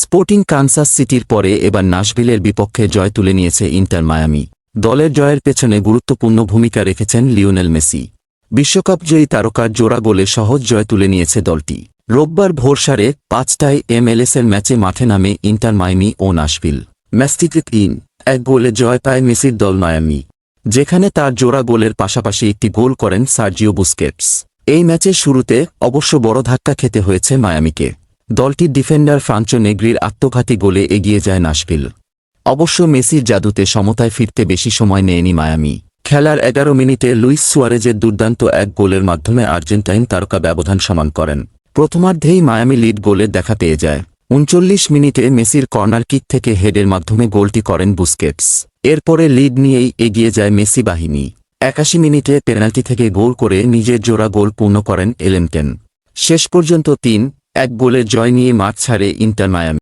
Sporting Kansas সিটির পরে এবার নাশভিলের বিপক্ষে জয় তুলে নিয়েছে ইন্টার মায়ামি। দলের জয়ের পেছনে গুরুত্বপূর্ণ ভূমিকা রেখেছেন লিওনেল মেসি। বিশ্বকাপ জয়ী তারকার জোড়া গোলে সহজ জয় তুলে নিয়েছে দলটি। রোববার ভোর সাড়ে পাঁচটায় এমএলএসের ম্যাচে মাঠে নামে ইন্টার মায়ামি ও নাশভিল। ম্যাচটিতে তিন, এক গোলে জয় পায় মেসির দল মায়ামি, যেখানে তার জোড়া গোলের পাশাপাশি একটি গোল করেন সার্জিও বুস্কেটস। এই ম্যাচের শুরুতে অবশ্য বড় ধাক্কা খেতে হয়েছে মায়ামিকে। দলটির ডিফেন্ডার ফ্রাঞ্চো নেগ্রির আত্মঘাতী গোলে এগিয়ে যায় নাশভিল। অবশ্য মেসির জাদুতে সমতায় ফিরতে বেশি সময় নেয়নি মায়ামি। খেলার এগারো মিনিটে লুইস সুয়ারেজের দুর্দান্ত এক গোলের মাধ্যমে আর্জেন্টাইন তারকা ব্যবধান সমান করেন। প্রথমার্ধেই মায়ামি লিড গোলের দেখা পেয়ে যায়। উনচল্লিশ মিনিটে মেসির কর্নার কিক থেকে হেডের মাধ্যমে গোলটি করেন বুস্কেটস। এরপরে লিড নিয়েই এগিয়ে যায় মেসি বাহিনী। একাশি মিনিটে পেনাল্টি থেকে গোল করে নিজের জোড়া গোল পূর্ণ করেন এলেমটেন শেষ পর্যন্ত তিন এক গোলে জয় নিয়ে মাঠ ছাড়ে ইন্টার মায়ামি।